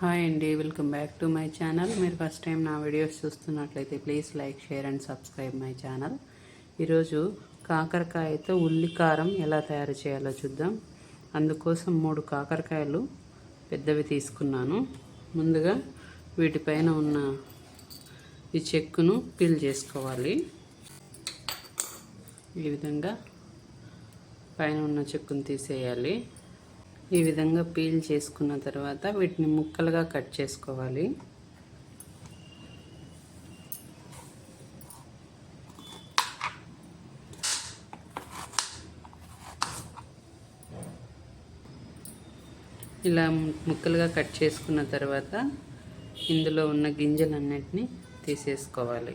Hi అండి welcome back to my channel. మీరు first time నా వీడియోస్ చూస్తున్నట్లయితే please like share and subscribe my channel. ఈరోజు కాకరకాయతో ఉల్లి కారం ఎలా తయారు చేయాలో చూద్దాం. అందుకోసం మూడు కాకరకాయలు పెద్దవి తీసుకున్నాను. ముందుగా వీటిపైన ఉన్న ఈ చెక్కును పీల్ చేసుకోవాలి. ఈ విధంగా పైన ఉన్న చెక్కును తీసేయాలి. ఈ విధంగా పీల్ చేసుకున్న తర్వాత వీటిని ముక్కలుగా కట్ చేసుకోవాలి. ఇలా ముక్కలుగా కట్ చేసుకున్న తర్వాత ఇందులో ఉన్న గింజలన్నిటిని తీసేసుకోవాలి.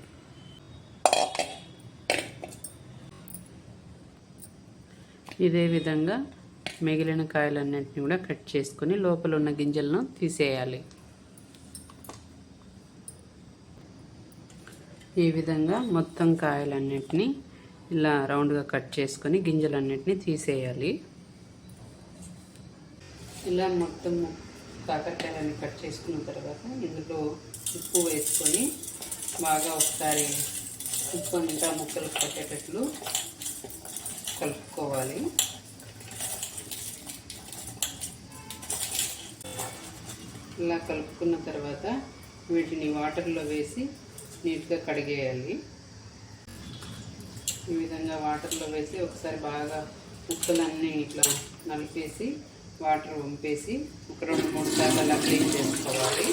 ఇదే విధంగా మిగిలిన కాయలన్నింటినీ కూడా కట్ చేసుకొని లోపల ఉన్న గింజలను తీసేయాలి. ఈ విధంగా మొత్తం కాయలన్నింటినీ ఇలా రౌండ్గా కట్ చేసుకొని గింజలన్నింటినీ తీసేయాలి. ఇలా మొత్తం కాకరకాయలన్నీ కట్ చేసుకున్న తర్వాత ఇందులో ఉప్పు వేసుకొని బాగా ఒకసారి ఉప్పు అంతా ముక్కలు పట్టేటట్లు కలుపుకోవాలి. ఇలా కలుపుకున్న తర్వాత వీటిని వాటర్లో వేసి నీట్గా కడిగేయాలి. ఈ విధంగా వాటర్లో వేసి ఒకసారి బాగా ముక్కలన్నీ ఇట్లా నలిపేసి వాటర్ వంపేసి ఒక రెండు మూడు సార్లు అలా క్లీన్ చేసుకోవాలి.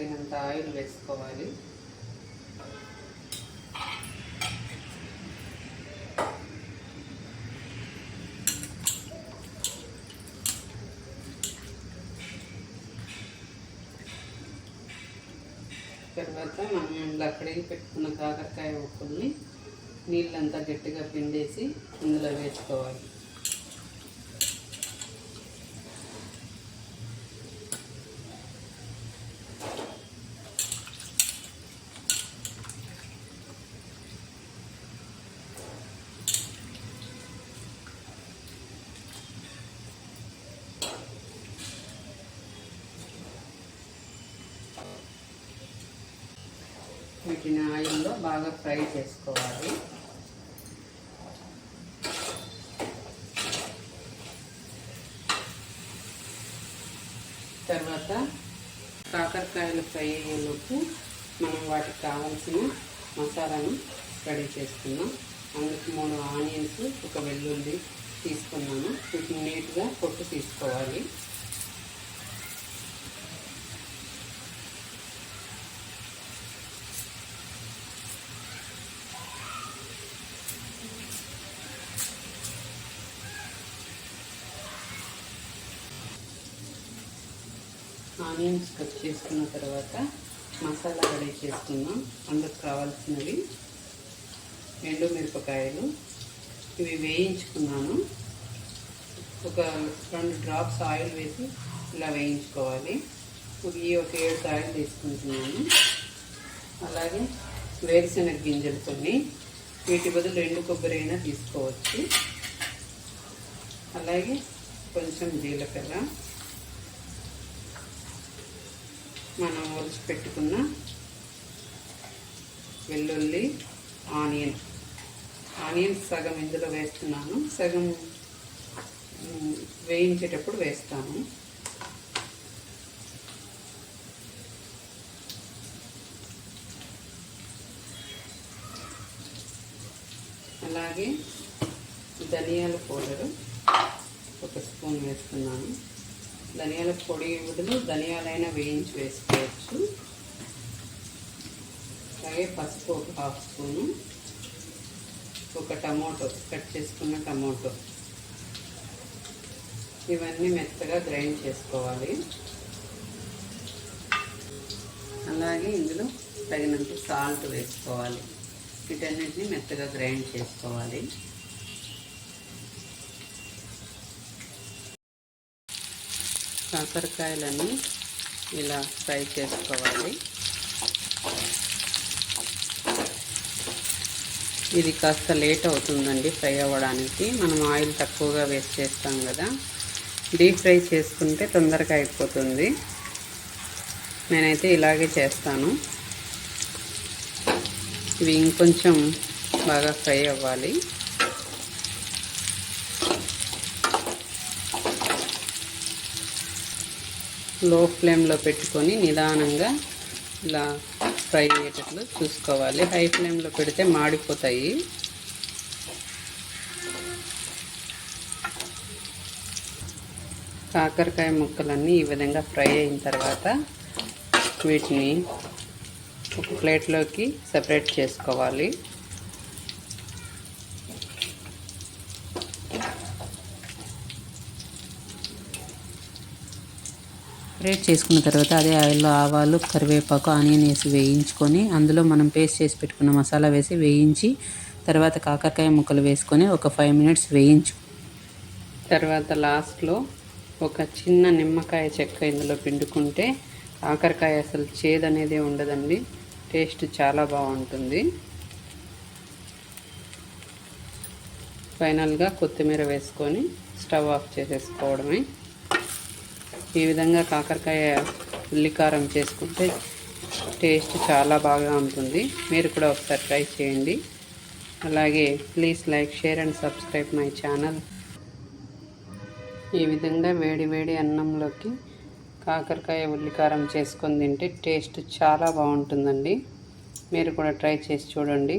తగినంత ఆయిల్ వేసుకోవాలి. తర్వాత మనం అక్కడికి పెట్టుకున్న కాకరకాయ ఉప్పుల్ని నీళ్ళంతా గట్టిగా పిండేసి ఇందులో వేసుకోవాలి. పెట్టిన ఆయిల్లో బాగా ఫ్రై చేసుకోవాలి. తర్వాత కాకరకాయలు ఫ్రై అయ్యేలోపు మనం వాటికి కావాల్సిన మసాలాను రెడీ చేసుకున్నాం అందుకు మూడు ఆనియన్స్ ఒక వెల్లుల్లి తీసుకున్నాను. వీటిని నీట్గా పొట్టు తీసుకోవాలి. ఆనియన్స్ కట్ చేసుకున్న తర్వాత మసాలా రెడీ చేసుకున్నాం అందుకు కావాల్సినవి. ఎండు మిరపకాయలు. ఇవి వేయించుకున్నాను. ఒక రెండు డ్రాప్స్ ఆయిల్ వేసి ఇలా వేయించుకోవాలి. ఇవి ఒక ఏడు ఆయిల్ తీసుకుంటున్నాను. అలాగే వేరుశెనగ గింజలు కొన్ని వీటి బదులు రెండు కొబ్బరి అయినా తీసుకోవచ్చు. అలాగే కొంచెం జీలకర్ర. మనం ఒలిచి పెట్టుకున్న వెల్లుల్లి ఆనియన్. ఆనియన్స్ సగం ఇందులో వేస్తున్నాను. సగం వేయించేటప్పుడు వేస్తాను. అలాగే ధనియాల పౌడరు ఒక స్పూన్ వేస్తున్నాను. ధనియాల పొడి బదులు ధనియాలైనా వేయించి వేసుకోవచ్చు. అలాగే పసుపు ఒక హాఫ్ స్పూను ఒక టమోటో కట్ చేసుకున్న టమోటో. ఇవన్నీ మెత్తగా గ్రైండ్ చేసుకోవాలి. అలాగే ఇందులో తగినంత సాల్ట్ వేసుకోవాలి. వీటన్నిటిని మెత్తగా గ్రైండ్ చేసుకోవాలి. కాకరకాయలన్నీ ఇలా ఫ్రై చేసుకోవాలి. ఇది కాస్త లేట్ అవుతుందండి ఫ్రై అవ్వడానికి. మనం ఆయిల్ తక్కువగా వేస్ట్ చేస్తాం కదా. డీప్ ఫ్రై చేసుకుంటే తొందరగా అయిపోతుంది. నేనైతే ఇలాగే చేస్తాను. ఇవి ఇంకొంచెం బాగా ఫ్రై అవ్వాలి. లో ఫ్లేమ్లో పెట్టుకొని నిదానంగా ఇలా ఫ్రై అయ్యేటట్లు చూసుకోవాలి. హై ఫ్లేమ్లో పెడితే మాడిపోతాయి. కాకరకాయ ముక్కలన్నీ ఈ విధంగా ఫ్రై అయిన తర్వాత వీటిని ఒక ప్లేట్లోకి సెపరేట్ చేసుకోవాలి. సెపరేట్ చేసుకున్న తర్వాత అదే ఆయిల్లో ఆవాలు కరివేపాకు ఆనియన్ వేసి వేయించుకొని అందులో మనం పేస్ట్ చేసి పెట్టుకున్న మసాలా వేసి వేయించి తర్వాత కాకరకాయ ముక్కలు వేసుకొని ఒక ఫైవ్ మినిట్స్ వేయించు. తర్వాత లాస్ట్లో ఒక చిన్న నిమ్మకాయ చెక్క ఇందులో పిండుకుంటే కాకరకాయ అసలు చేదు అనేది ఉండదండి. టేస్ట్ చాలా బాగుంటుంది. ఫైనల్గా కొత్తిమీర వేసుకొని స్టవ్ ఆఫ్ చేసేసుకోవడమే. ఈ విధంగా కాకరకాయ ఉల్లికారం చేసుకుంటే టేస్ట్ చాలా బాగా ఉంటుంది. మీరు కూడా ఒకసారి ట్రై చేయండి. అలాగే please like share and subscribe my channel. ఈ విధంగా వేడి వేడి అన్నంలోకి కాకరకాయ ఉల్లికారం చేసుకొని తింటే టేస్ట్ చాలా బాగుంటుందండి. మీరు కూడా ట్రై చేసి చూడండి.